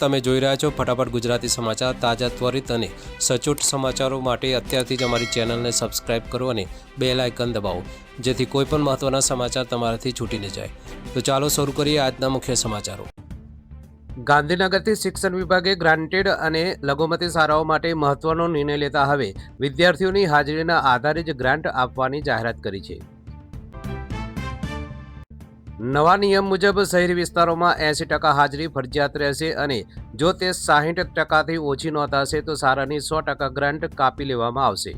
તમે જોઈ રહ્યા છો ફટાફટ ગુજરાતી સમાચાર તાજા ત્વરિત અને સચોટ સમાચારો માટે અત્યારથી જ અમારી ચેનલને સબસ્ક્રાઇબ કરો અને બે લાયકન દબાવો, જેથી કોઈપણ મહત્ત્વના સમાચાર તમારાથી છૂટી ન જાય. તો ચાલો શરૂ કરીએ આજના મુખ્ય સમાચારો. ગાંધીનગરથી શિક્ષણ વિભાગે ગ્રાન્ટેડ અને લઘુમતી શાળાઓ માટે મહત્વનો નિર્ણય લેતા હવે વિદ્યાર્થીઓની હાજરીના આધારે જ ગ્રાન્ટ આપવાની જાહેરાત કરી છે. નવા નિયમ મુજબ શહેરી વિસ્તારોમાં એંસી ટકા હાજરી ફરજિયાત રહેશે અને જો તે સાહીઠ ટકાથી ઓછી નોંધાશે તો શાળાની સો ટકા ગ્રાન્ટ કાપી લેવામાં આવશે.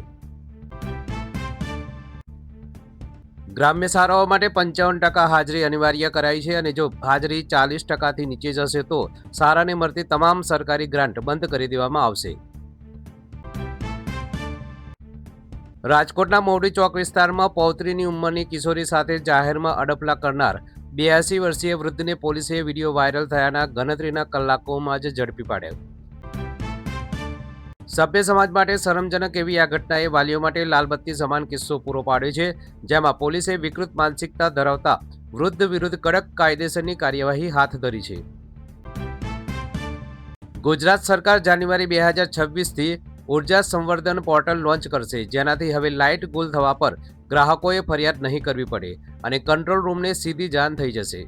ગ્રામ્ય શાળાઓ માટે પંચાવન ટકા હાજરી અનિવાર્ય કરાઈ છે અને જો હાજરી ચાલીસ ટકાથી નીચે જશે તો શાળાને મળતી તમામ સરકારી ગ્રાન્ટ બંધ કરી દેવામાં આવશે. રાજકોટના મોવડી ચોક વિસ્તારમાં પૌત્રીની ઉંમરની કિશોરી સાથે જાહેરમાં અડપલા કરનાર બ્યાસી વર્ષીય વૃદ્ધને પોલીસે વીડિયો વાયરલ થયાના ગણતરીના કલાકોમાં જ ઝડપી પાડ્યો. સભ્ય સમાજ માટે શરમજનક એવી આ ઘટનાએ વાલીઓ માટે લાલબત્તી સમાન કિસ્સો પૂરો પાડ્યો છે, જેમાં પોલીસે વિકૃત માનસિકતા ધરાવતા વૃદ્ધ વિરુદ્ધ કડક કાયદેસરની કાર્યવાહી હાથ ધરી છે. ગુજરાત સરકાર જાન્યુઆરી બે હજાર છવ્વીસથી ઊર્જા સંવર્ધન પોર્ટલ લોન્ચ કરશે, જેનાથી હવે લાઇટ ગુલ થવા પર ગ્રાહકોએ ફરિયાદ નહીં કરવી પડે અને કંટ્રોલ રૂમને સીધી જાણ થઈ જશે.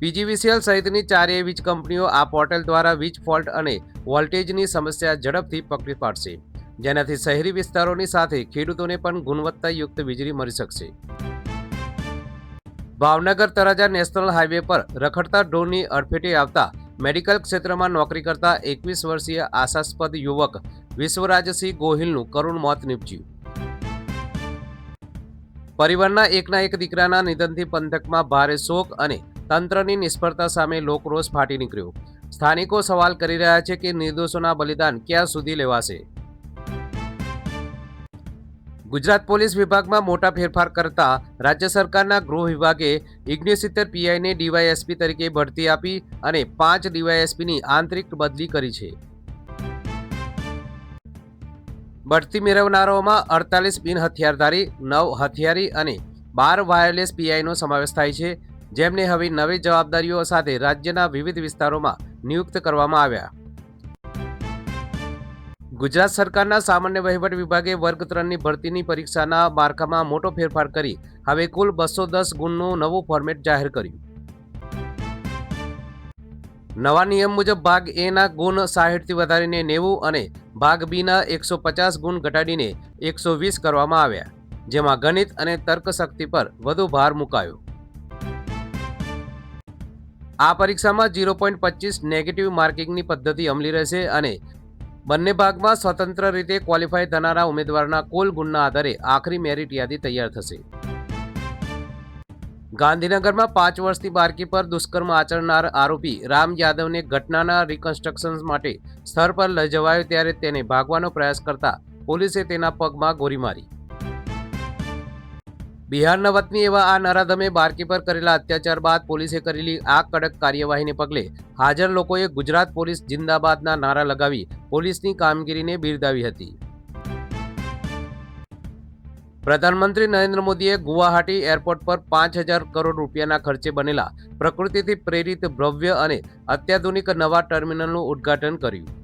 પીજીવીસીએલ સહિતની ચારેય વીજ કંપનીઓ આ પોર્ટલ દ્વારા વીજ ફોલ્ટ અને વોલ્ટેજની સમસ્યા ઝડપથી પકડી પાડશે, જેનાથી શહેરી વિસ્તારોની સાથે ખેડૂતોને પણ ગુણવત્તાયુક્ત વીજળી મળી શકશે. ભાવનગર તરાજા નેશનલ હાઈવે પર રખડતા ઢોરની અડફેટે આવતા મેડિકલ ક્ષેત્રમાં નોકરી કરતા એકવીસ વર્ષીય આશાસ્પદ યુવક વિશ્વરાજસિંહ ગોહિલનું કરુણ મોત નીપજ્યું. પરિવારના એકના એક દીકરાના નિધનથી પંથકમાં ભારે શોક અને તંત્રની નિષ્ફળતા સામે લોકરોષ ફાટી નીકળ્યો. સ્થાનિકો સવાલ કરી રહ્યા છે કે નિર્દોષોના બલિદાન ક્યાં સુધી લેવાશે? ગુજરાત પોલીસ વિભાગમાં મોટા ફેરફાર કરતા રાજ્ય સરકારના ગૃહ વિભાગે ઇગ્નેસિત્તેર પીઆઈને ડીવાયએસપી તરીકે ભરતી આપી અને પાંચ ડીવાયએસપીની આંતરિક બદલી કરી છે. બઢતી મેળવનારાઓમાં અડતાલીસ બિન હથિયારધારી, નવ હથિયારી અને બાર વાયરલેસ પીઆઈનો સમાવેશ થાય છે, જેમને હવે નવી જવાબદારીઓ સાથે રાજ્યના વિવિધ વિસ્તારોમાં નિયુક્ત કરવામાં આવ્યા. ગુજરાત સરકારના સામાન્ય વહીવટ વિભાગે વર્ગ ત્રણની ભરતીની પરીક્ષાના માળખામાં મોટો ફેરફાર કરી હવે કુલ બસો દસ ગુણનું નવું ફોર્મેટ જાહેર કર્યું. નવા નિયમ મુજબ ભાગ એના ગુણ સાહીઠથી વધારીને નેવું અને ભાગ બીના એકસો પચાસ ગુણ ઘટાડીને એકસો વીસ કરવામાં આવ્યા, જેમાં ગણિત અને તર્કશક્તિ પર વધુ ભાર મુકાયો. આ પરીક્ષામાં ઝીરો પોઈન્ટ પચીસ નેગેટિવ માર્કિંગની પદ્ધતિ અમલી રહેશે અને બંને ભાગમાં સ્વતંત્ર રીતે ક્વોલિફાય થનારા ઉમેદવારના કુલ ગુણના આધારે આખરી મેરિટ યાદી તૈયાર થશે. ગાંધીનગરમાં પાંચ વર્ષથી બાળકી પર દુષ્કર્મ આચરનાર આરોપી રામ યાદવને ઘટનાના રિકન્સ્ટ્રક્શન માટે સ્થળ પર લઈ જવાયો ત્યારે તેને ભાગવાનો પ્રયાસ કરતા પોલીસે તેના પગમાં ગોળી મારી બિહારના વતની એવા આ નરાધમે બારકી પર કરેલા અત્યાચાર બાદ પોલીસે કરેલી આ કડક કાર્યવાહીને પગલે હાજર લોકોએ ગુજરાત પોલીસ જિંદાબાદના નારા લગાવી પોલીસની કામગીરીને બિરદાવી હતી. પ્રધાનમંત્રી નરેન્દ્ર મોદીએ ગુવાહાટી એરપોર્ટ પર પાંચ હજાર કરોડ રૂપિયાના ખર્ચે બનેલા પ્રકૃતિથી પ્રેરિત ભવ્ય અને અત્યાધુનિક નવા ટર્મિનલનું ઉદ્ઘાટન કર્યું.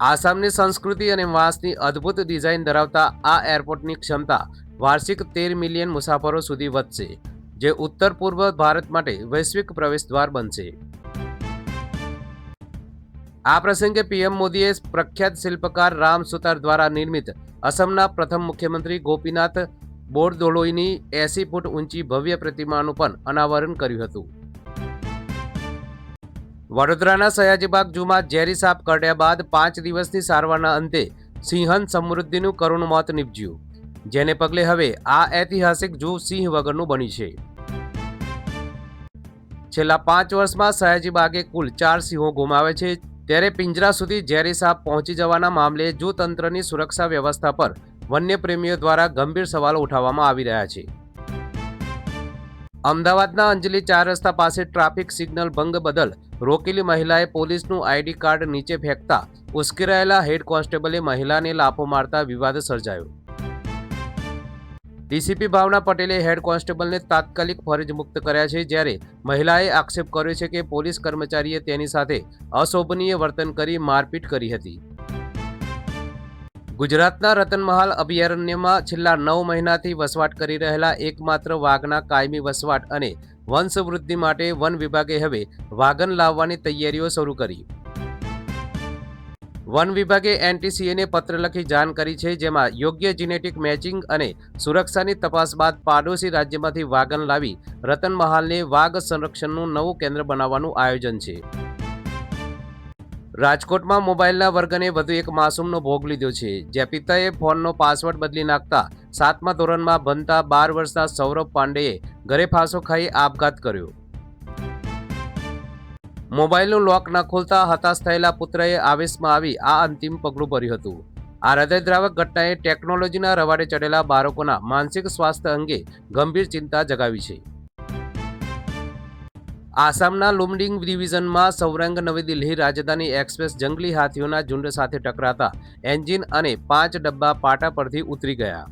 આસામની સંસ્કૃતિ અને વાંસની અદ્ભુત ડિઝાઇન ધરાવતા આ એરપોર્ટની ક્ષમતા વાર્ષિક તેર મિલિયન મુસાફરો સુધી વધશે, જે ઉત્તર પૂર્વ ભારત માટે વૈશ્વિક પ્રવેશદ્વાર બનશે. આ પ્રસંગે પીએમ મોદીએ પ્રખ્યાત શિલ્પકાર રામ સુતાર દ્વારા નિર્મિત અસમના પ્રથમ મુખ્યમંત્રી ગોપીનાથ બોરદોલોઈની એસી ફૂટ ઊંચી ભવ્ય પ્રતિમાનું પણ અનાવરણ કર્યું હતું. વડોદરાના સયાજીબાગ જૂમાં ઝેરી સાપ કરડ્યા બાદ પાંચ દિવસની સારવારના અંતે સિંહન સમૃદ્ધિનું કરુણ મોત નીપજ્યું, જેને પગલે હવે આ ઐતિહાસિક જૂ સિંહ વગરનું બન્યું છે. છેલ્લા પાંચ વર્ષમાં સયાજીબાગે કુલ ચાર સિંહો ગુમાવે છે, ત્યારે પિંજરા સુધી ઝેરી સાપ પહોંચી જવાના મામલે જૂ તંત્રની સુરક્ષા વ્યવસ્થા પર વન્યપ્રેમીઓ દ્વારા ગંભીર સવાલો ઉઠાવવામાં આવી રહ્યા છે. અમદાવાદના અંજલી ચાર રસ્તા પાસે ટ્રાફિક સિગ્નલ ભંગ બદલ રોકેલી મહિલાએ પોલીસનું આઈડી કાર્ડ નીચે ફેંકતા ઉશ્કેરાયેલા હેડ કોન્સ્ટેબલે મહિલાને લાફો મારતા વિવાદ સર્જાયો. ડીસીપી ભાવના પટેલે હેડ કોન્સ્ટેબલને તાત્કાલિક ફરજ મુક્ત કર્યા છે જ્યારે મહિલાએ આક્ષેપ કર્યો છે કે પોલીસ કર્મચારીએ તેની સાથે અશોભનીય વર્તન કરી મારપીટ કરી હતી. ગુજરાતના રતનમહાલ અભયારણ્યમાં છેલ્લા નવ મહિનાથી વસવાટ કરી રહેલા એકમાત્ર વાઘના કાયમી વસવાટ અને વંશવૃદ્ધિ માટે વન વિભાગે હવે વાઘન લાવવાની તૈયારીઓ શરૂ કરી. વન વિભાગે એનટીસીએને પત્ર લખી જાણ કરી છે, જેમાં યોગ્ય જીનેટિક મેચિંગ અને સુરક્ષાની તપાસ બાદ પાડોશી રાજ્યમાંથી વાઘન લાવી રતનમહાલને વાઘ સંરક્ષણનું નવું કેન્દ્ર બનાવવાનું આયોજન છે. રાજકોટમાં મોબાઈલના વર્ગને વધુ એક માસૂમનો ભોગ લીધો છે. જ્યાં પિતાએ ફોનનો પાસવર્ડ બદલી નાખતા સાતમા ધોરણમાં ભણતા બાર વર્ષના સૌરભ પાંડેએ ઘરે ફાંસો ખાઈ આપઘાત કર્યો. મોબાઈલનું લોક ન ખોલતા હતાશ થયેલા પુત્રએ આવેશમાં આવી આ અંતિમ પગલું ભર્યું હતું. આ હૃદયદ્રાવક ઘટનાએ ટેકનોલોજીના રવાડે ચડેલા બાળકોના માનસિક સ્વાસ્થ્ય અંગે ગંભીર ચિંતા જગાવી છે. આસામના લુમડિંગ ડિવિઝનમાં સૌરંગ નવી દિલ્હી રાજધાની એક્સપ્રેસ જંગલી હાથીઓના ઝુંડ સાથે ટકરાતા એન્જિન અને પાંચ ડબ્બા પાટા પરથી ઉતરી ગયા.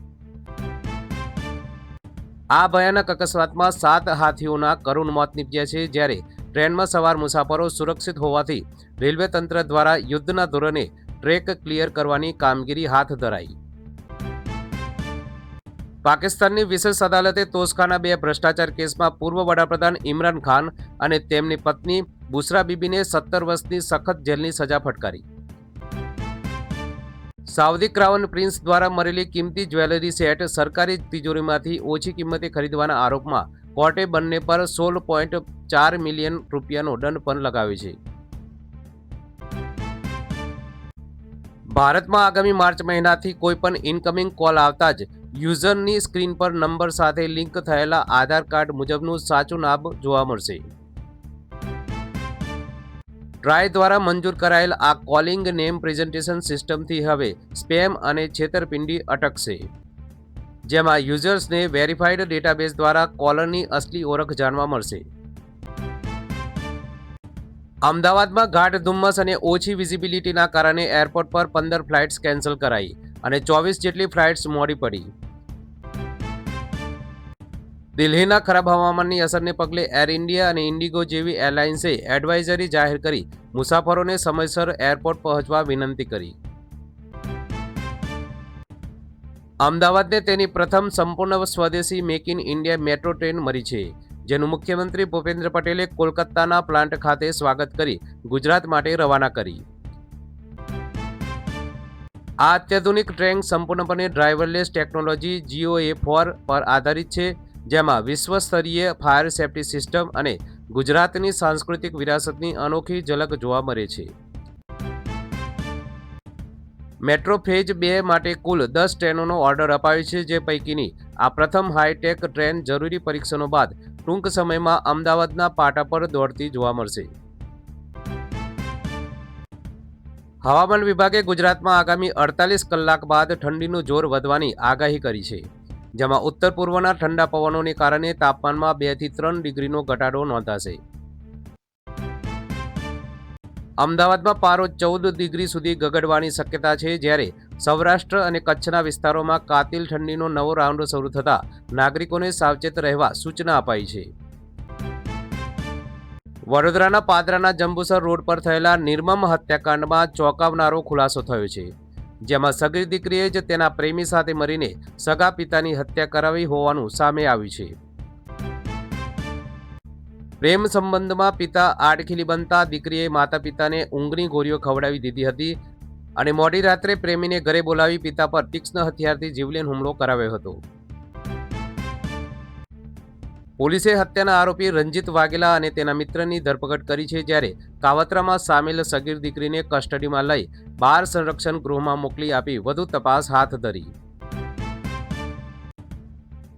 આ ભયાનક અકસ્માતમાં સાત હાથીઓના કરુણ મોત નીપજ્યા છે, જ્યારે ટ્રેનમાં સવાર મુસાફરો સુરક્ષિત હોવાથી રેલવે તંત્ર દ્વારા યુદ્ધના ધોરણે ટ્રેક ક્લિયર કરવાની કામગીરી હાથ ધરાઈ. પાકિસ્તાનની વિશેષ અદાલતે તોસ્કાના બે ભ્રષ્ટાચાર કેસમાં પૂર્વ વડાપ્રધાન ઇમરાન ખાન અને તેમની પત્ની બુસરા બીબીને સત્તર વર્ષની સખત જેલની સજા ફટકારી. સાઉદી ક્રાઉન પ્રિન્સ દ્વારા મળેલી કિંમતી જ્વેલરી સેટ સરકારી તિજોરીમાંથી ઓછી કિંમતે ખરીદવાના આરોપમાં કોર્ટે બંને પર સોળ પોઈન્ટ ચાર મિલિયન રૂપિયાનો દંડ પણ લગાવ્યો છે. ભારતમાં આગામી માર્ચ મહિનાથી કોઈ પણ ઇનકમિંગ કોલ આવતા જ યુઝરની સ્ક્રીન પર નંબર સાથે લિંક થયેલા આધાર કાર્ડ મુજબનું સાચું નામ જોવા મળશે. ટ્રાય દ્વારા મંજૂર કરાયેલ આ કોલિંગ નેમ પ્રેઝન્ટેશન સિસ્ટમથી હવે સ્પેમ અને છેતરપિંડી અટકશે. જેમાં યુઝર્સને વેરીફાઈડ ડેટાબેઝ દ્વારા કોલરની અસલી ઓળખ જાણવા મળશે. અમદાવાદમાં ગાઢ ધુમ્મસ અને ઓછી વિઝિબિલિટીના કારણે એરપોર્ટ પર પંદર ફ્લાઇટ્સ કેન્સલ કરાઈ અને ચોવીસ જેટલી ફ્લાઇટ્સ મોડી પડી. દિલ્હીના ખરાબ હવામાનની અસરને પગલે એર ઇન્ડિયા અને ઇન્ડિગો જેવી એરલાઇન્સે એડવાઇઝરી જાહેર કરી મુસાફરોને સમયસર એરપોર્ટ પહોંચવા વિનંતી કરી. અમદાવાદને તેની પ્રથમ સંપૂર્ણ સ્વદેશી make in India metro train મળી છે, જેનું મુખ્યમંત્રી ભૂપેન્દ્ર પટેલે કોલકાતાના પ્લાન્ટ ખાતે સ્વાગત કરી ગુજરાત માટે રવાના કરી. આ અત્યાધુનિક ટ્રેન સંપૂર્ણપણે ડ્રાઈવરલેસ ટેકનોલોજી જીઓએ ફોર પર આધારિત છે જેમાં વિશ્વસ્તરીય ફાયર સેફ્ટી સિસ્ટમ અને ગુજરાતની સાંસ્કૃતિક વિરાસતની અનોખી ઝલક જોવા મળે છે. મેટ્રો ફેઝ બે માટે કુલ દસ ટ્રેનોનો ઓર્ડર અપાયો છે, જે પૈકીની આ પ્રથમ હાઈટેક ટ્રેન જરૂરી પરીક્ષણો બાદ ટૂંક સમયમાં અમદાવાદના પાટા પર દોડતી જોવા મળશે. હવામાન વિભાગે ગુજરાતમાં આગામી અડતાલીસ કલાક બાદ ઠંડીનું જોર વધવાની આગાહી કરી છે. જેમાં ઉત્તર પૂર્વના ઠંડા પવનોને કારણે તાપમાનમાં બેથી ત્રણ ડિગ્રીનો ઘટાડો નોંધાશે. અમદાવાદમાં પારો ચૌદ ડિગ્રી સુધી ગગડવાની શક્યતા છે જ્યારે સૌરાષ્ટ્ર અને કચ્છના વિસ્તારોમાં કાતિલ ઠંડીનો નવો રાઉન્ડ શરૂ થતાં નાગરિકોને સાવચેત રહેવા સૂચના અપાઈ છે. વડોદરાના પાદરાના જંબુસર રોડ પર થયેલા નિર્મમ હત્યાકાંડમાં ચોંકાવનારો ખુલાસો થયો છે. જેમાં સગીર દીકરીએ જ તેના પ્રેમી સાથે મરીને સગા પિતાની હત્યા કરાવી હોવાનું સામે આવ્યું છે. પ્રેમ સંબંધમાં પિતા આડખીલી બનતા દીકરીએ માતા પિતાને ઊંઘની ગોળીઓ ખવડાવી દીધી હતી અને મોડી રાત્રે પ્રેમીને ઘરે બોલાવી પિતા પર તીક્ષ્ણ હથિયારથી જીવલેણ હુમલો કરાવ્યો હતો. પોલીસે હત્યાના આરોપી રંજીત વાઘેલા અને તેના મિત્રની ધરપકડ કરી છે જ્યારે કાવતરામાં સામેલ સગીર દીકરીને કસ્ટડીમાં લઈ બાર સંરક્ષણ ગૃહમાં મોકલી આપી વધુ તપાસ હાથ ધરી.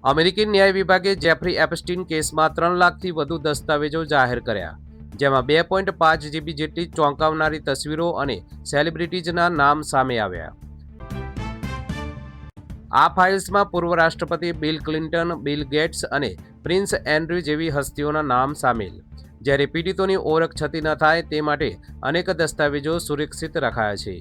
અમેરિકી ન્યાય વિભાગે જેફરી એપસ્ટીન કેસમાં ત્રણ લાખથી વધુ દસ્તાવેજો જાહેર કર્યા, જેમાં બે પોઈન્ટ પાંચ જીબી જેટલી ચોંકાવનારી તસવીરો અને સેલિબ્રિટીઝના નામ સામે આવ્યા. આ ફાઇલ્સમાં પૂર્વ રાષ્ટ્રપતિ બિલ ક્લિન્ટન, બિલ ગેટ્સ અને પ્રિન્સ એન્ડ્રુ જેવી હસ્તીઓના નામ સામેલ. જ્યારે પીડિતોની ઓળખ છતી ન થાય તે માટે અનેક દસ્તાવેજો સુરક્ષિત રખાયા છે.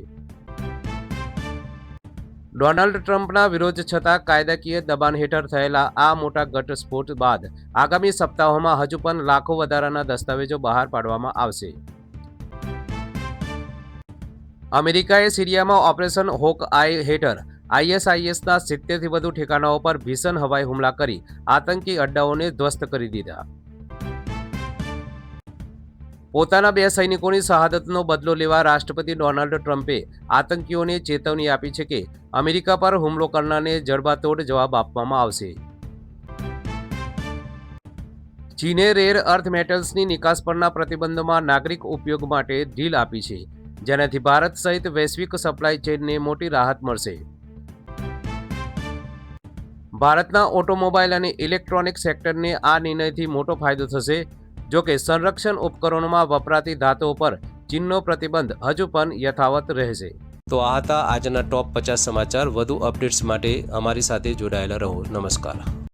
ડોનાલ્ડ ટ્રમ્પના વિરોધ છતાં કાયદાકીય દબાણ હેઠળ થયેલા આ મોટા ઘટસ્ફોટ બાદ આગામી સપ્તાહોમાં હજુ પણ લાખો વધારાના દસ્તાવેજો બહાર પાડવામાં આવશે. અમેરિકાએ સિરિયામાં ઓપરેશન હોક આઈ હેઠળ આઈએસઆઈએસના સિત્તેરથી વધુ ઠેકાણાઓ પર ભીષણ હવાઈ હુમલા કરી આતંકી અડ્ડાઓને ધ્વસ્ત કરી દીધા. પોતાના બે સૈનિકોની શહાદતનો બદલો લેવા રાષ્ટ્રપતિ ડોનાલ્ડ ટ્રમ્પે આતંકીઓને ચેતવણી આપી છે કે અમેરિકા પર હુમલો કરનારને જડબાતોડ જવાબ આપવામાં આવશે. ચીને રેર અર્થ મેટલ્સની નિકાસ પરના પ્રતિબંધમાં નાગરિક ઉપયોગ માટે ઢીલ આપી છે, જેનાથી ભારત સહિત વૈશ્વિક સપ્લાય ચેઇનને મોટી રાહત મળશે. ભારતના ઓટોમોબાઈલ અને ઇલેક્ટ્રોનિક સેક્ટરને આ નિર્ણયથી મોટો ફાયદો થશે. જો કે સંરક્ષણ ઉપકરણોમાં વપરાતી ધાતુઓ પર ચીનનો પ્રતિબંધ હજુ પણ યથાવત રહેશે. તો આ હતા આજના ટોપ પચાસ સમાચાર. વધુ અપડેટ્સ માટે અમારી સાથે જોડાયેલા રહો. નમસ્કાર.